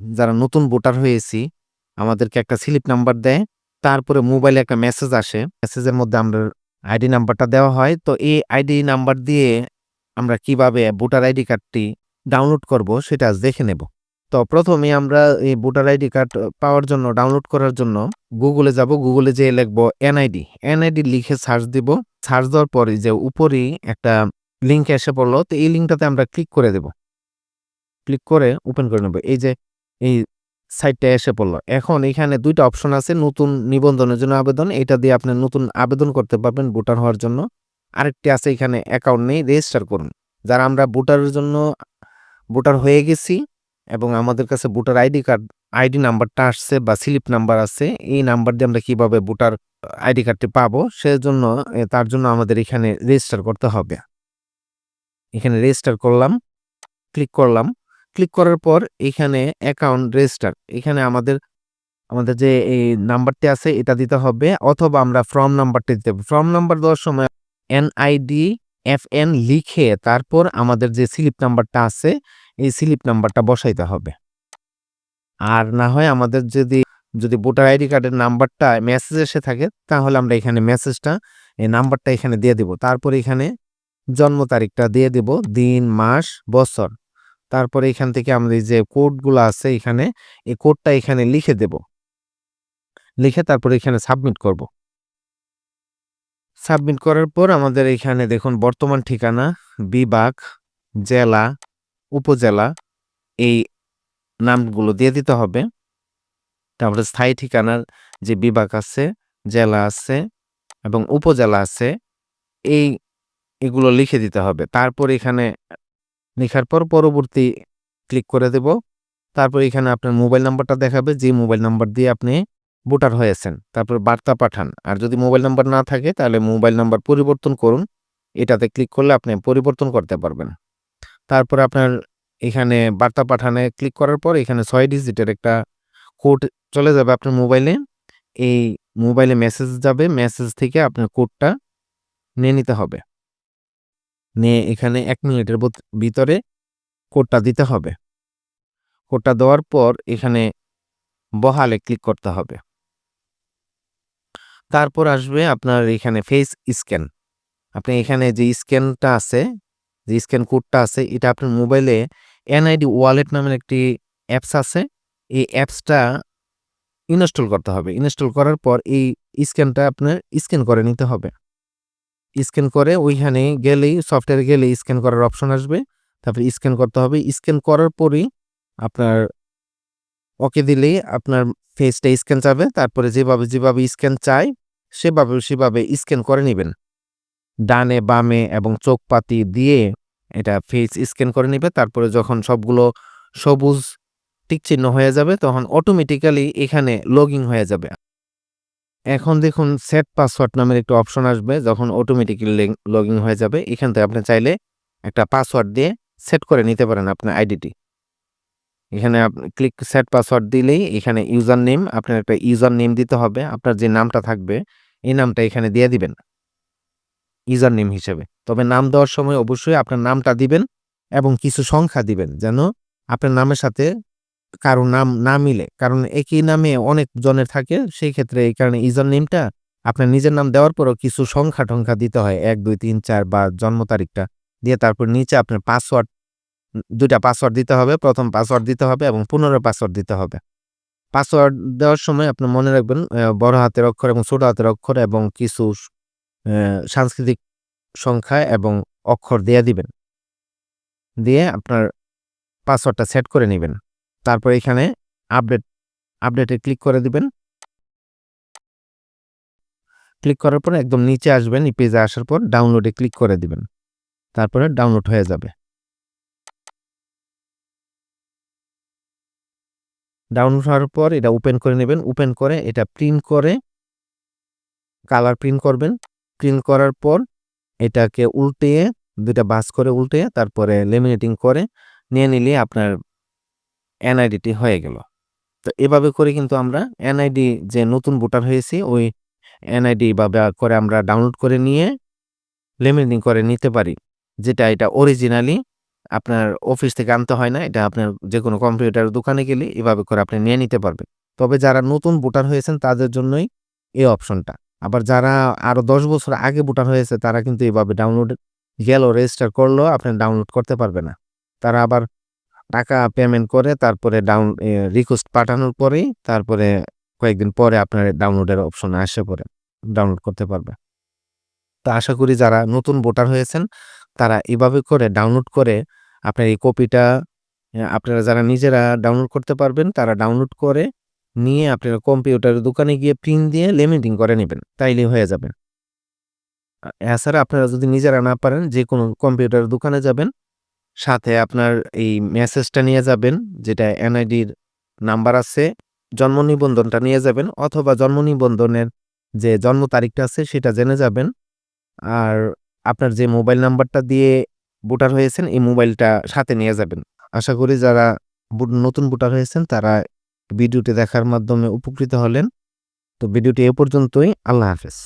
যারা নতুন ভোটার হয়েছি, আমাদেরকে একটা স্লিপ নাম্বার দেয়, তারপরে মোবাইলে একটা মেসেজ আসে। মেসেজের মধ্যে আমরা আইডি নাম্বারটা দেওয়া হয়। তো এই আইডি নাম্বার দিয়ে আমরা কীভাবে ভোটার আইডি কার্ডটি ডাউনলোড করব সেটা আজ দেখে নেব। তো প্রথমে আমরা এই ভোটার আইডি কার্ড পাওয়ার জন্য, ডাউনলোড করার জন্য গুগলে যাব। গুগলে যেয়ে লিখব এনআইডি। এনআইডি লিখে সার্চ দিব। সার্চ দেওয়ার পরে যে উপরেই একটা লিঙ্ক এসে পড়ল। তো এই লিঙ্কটাতে আমরা ক্লিক করে দেব। ক্লিক করে ওপেন করে নেব। এই যে এই সাইটটা এসে পড়ল। এখন এখানে দুইটা অপশন আছে, নতুন নিবন্ধনের জন্য আবেদন, এটা দিয়ে আপনি নতুন আবেদন করতে পারবেন ভোটার হওয়ার জন্য। আরেকটি আছে, এখানে অ্যাকাউন্ট নেই রেজিস্টার করুন। যারা আমরা ভোটারের জন্য ভোটার হয়ে গেছি এবং আমাদের কাছে ভোটার আইডি কার্ড, আইডি নাম্বারটা আসছে বা স্লিপ নাম্বার আছে, এই নাম্বার দিয়ে আমরা কীভাবে ভোটার আইডি কার্ডটি পাবো, সেজন্য তার জন্য আমাদের এখানে রেজিস্টার করতে হবে। এখানে রেজিস্টার করলাম ক্লিক করলাম। ক্লিক করার পর এখানে অ্যাকাউন্ট রেজিস্টার। এখানে আমাদের আমাদের যে এই নাম্বারটি আছে এটা দিতে হবে অথবা আমরা ফর্ম নাম্বারটি দিতে হবে। ফর্ম নাম্বার দেওয়ার সময় এনআইডি এফ এন লিখে তারপর আমাদের যে স্লিপ নাম্বারটা আছে এই স্লিপ নাম্বারটা বসাইতে হবে। আর না হয় আমাদের যদি যদি ভোটার আইডি কার্ডের নাম্বারটা মেসেজ এসে থাকে তাহলে আমরা এখানে মেসেজটা, এই নাম্বারটা এখানে দিয়ে দিব। তারপর এখানে জন্ম তারিখটা দিয়ে দিব, দিন, মাস, বছর। তারপরে এখান থেকে আমাদের যে কোডগুলো আছে এখানে, এই কোডটা এখানে লিখে দেব। লিখে তারপরে এখানে সাবমিট করব। সাবমিট করার পর আমাদের এখানে দেখুন বর্তমান ঠিকানা, বিভাগ, জেলা, উপজেলা, এই নামগুলো দিয়ে দিতে হবে। তারপরে স্থায়ী ঠিকানার যে বিভাগ আছে, জেলা আছে এবং উপজেলা আছে, এই এগুলো লিখে দিতে হবে। তারপর এখানে লেখার পর পরবর্তী ক্লিক করে দেব। তারপর এখানে আপনার মোবাইল নাম্বারটা দেখাবে যে মোবাইল নাম্বার দিয়ে আপনি ভোটার হয়েছেন তারপর বার্তা পাঠান। আর যদি মোবাইল নাম্বার না থাকে, তাহলে মোবাইল নাম্বার পরিবর্তন করুন। এটাতে ক্লিক করলে আপনি পরিবর্তন করতে পারবেন। তারপর আপনার এখানে বার্তা পাঠানে ক্লিক করার পর এখানে ছয় ডিজিটের একটা কোড চলে যাবে আপনার মোবাইলে। এই মোবাইলে মেসেজ যাবে। মেসেজ থেকে আপনার কোডটা নিয়ে নিতে হবে। নিয়ে এখানে এক মিনিটের ভিতরে কোডটা দিতে হবে। কোডটা দেওয়ার পর এখানে বহালে ক্লিক করতে হবে। তারপর আসবে আপনার এখানে ফেস স্ক্যান। আপনি এখানে যে স্ক্যানটা আছে, যে স্ক্যান কোডটা আছে, এটা আপনার মোবাইলে এনআইডি ওয়ালেট নামের একটি অ্যাপস আছে। এই অ্যাপসটা ইনস্টল করতে হবে। ইনস্টল করার পর এই স্ক্যানটা আপনার স্ক্যান করে নিতে হবে। স্ক্যান করে ওইখানে গেলেই সফটওয়্যারে গেলে স্ক্যান করার অপশন আসবে। তারপরে স্ক্যান করতে হবে। স্ক্যান করার পরই আপনার ওকে দিলেই আপনার ফেসটা স্ক্যান যাবে। তারপরে যেভাবে যেভাবে স্ক্যান চাই সেভাবে সেভাবে স্ক্যান করে নেবেন। ডানে, বামে এবং চোখ পাতি দিয়ে এটা ফেস স্ক্যান করে নেবে। তারপরে যখন সবগুলো সবুজ টিক চিহ্ন হয়ে যাবে, তখন অটোমেটিক্যালি এখানে লগইন হয়ে যাবে। এখন দেখুন সেট পাসওয়ার্ড নামের একটা অপশন আসবে, যখন অটোমেটিক্যালি লগ ইন হয়ে যাবে, এখান থেকে আপনি চাইলে একটা পাসওয়ার্ড দিয়ে সেট করে নিতে পারেন আপনার আইডিটি এখানে ক্লিক সেট পাসওয়ার্ড দিলেই এখানে ইউজার নেম আপনার একটা ইউজার নেম দিতে হবে, আপনার যে নামটা থাকবে, এই নামটা এখানে দিয়ে দিবেন। ইউজার নেম হিসেবে। তবে নাম দেওয়ার সময় অবশ্যই আপনার নামটা দিবেন এবং কিছু সংখ্যা দিবেন, যেন আপনার নামের সাথে কারও নাম না মিলে, কারণ একই নামে অনেক জনের থাকে, সেই ক্ষেত্রে এই কারণে ইউজার নেমটা আপনার নিজের নাম দেওয়ার পরও কিছু সংখ্যা টংখ্যা দিতে হয়। এক, দুই, তিন, চার বা জন্ম তারিখটা দিয়ে তারপর নিচে আপনার পাসওয়ার্ড, দুইটা পাসওয়ার্ড দিতে হবে, প্রথম পাসওয়ার্ড দিতে হবে এবং পুনরায় পাসওয়ার্ড দিতে হবে। পাসওয়ার্ড দেওয়ার সময় আপনি মনে রাখবেন বড় হাতের অক্ষর এবং ছোট হাতের অক্ষর এবং কিছু সাংস্কৃতিক সংখ্যা এবং অক্ষর দিয়ে দিবেন। দিয়ে আপনার পাসওয়ার্ডটা সেট করে নেবেন। তারপর এখানে আপডেট আপডেটে ক্লিক করে দিবেন। ক্লিক করার পর একদম নিচে আসবেন, এই পেজে আসার পর ডাউনলোডে ক্লিক করে দিবেন। তারপরে ডাউনলোড হয়ে যাবে। ডাউনলোড হওয়ার পর এটা ওপেন করে নেবেন। ওপেন করে এটা প্রিন্ট করে কালার প্রিন্ট করবেন। প্রিন্ট করার পর এটাকে উল্টিয়ে দুইটা বাস করে উল্টে, তারপরে লেমিনেটিং করে নিয়ে নিলে আপনার এনআইডিটি হয়ে গেল তো এভাবে করে কিন্তু আমরা এনআইডি যে নতুন ভোটার হয়েছি, ওই এনআইডি বা করে আমরা ডাউনলোড করে নিয়ে লেমিনেটিং করে নিতে পারি যেটা এটা অরিজিনালি আপনার অফিস থেকে আনতে হয় না। এটা আপনার যে কোনো কম্পিউটারের দোকানে গেলে এভাবে করে আপনি নিয়ে নিতে পারবেন। তবে যারা নতুন ভোটার হয়েছেন, তাদের জন্যই এই অপশনটা। আবার যারা আরও দশ বছর আগে ভোটার হয়েছে, তারা কিন্তু এভাবে ডাউনলোড গেল রেজিস্টার করলেও আপনি ডাউনলোড করতে পারবে না। তারা আবার টাকা পেমেন্ট করে তারপরে ডাউন রিকোয়েস্ট পাঠানোর পরেই তারপরে কয়েকদিন পরে আপনার ডাউনলোডের অপশন আসে পরে ডাউনলোড করতে পারবে। তো আশা করি যারা নতুন ভোটার হয়েছেন, তারা এভাবে করে ডাউনলোড করে আপনার এই কপিটা আপনারা যারা নিজেরা ডাউনলোড করতে পারবেন, তারা ডাউনলোড করে নিয়ে আপনারা কম্পিউটারের দোকানে গিয়ে প্রিন্ট দিয়ে লেমিটিং করে নেবেন, তাইলে হয়ে যাবে। এছাড়া আপনারা যদি নিজেরা না পারেন যে কোনো কম্পিউটারের দোকানে যাবেন। সাথে আপনার এই মেসেজটা নিয়ে যাবেন যেটা এনআইডির নাম্বার আছে, জন্ম নিবন্ধনটা নিয়ে যাবেন অথবা জন্ম নিবন্ধনের যে জন্ম তারিখটা আছে সেটা জেনে যাবেন। আর আপনার যে মোবাইল নাম্বারটা দিয়ে ভোটার হয়েছেন এই মোবাইলটা সাথে নিয়ে যাবেন। আশা করি যারা নতুন ভোটার হয়েছেন তারা ভিডিওটি দেখার মাধ্যমে উপকৃত হলেন। তো ভিডিওটি এ পর্যন্তই। আল্লাহ হাফেজ।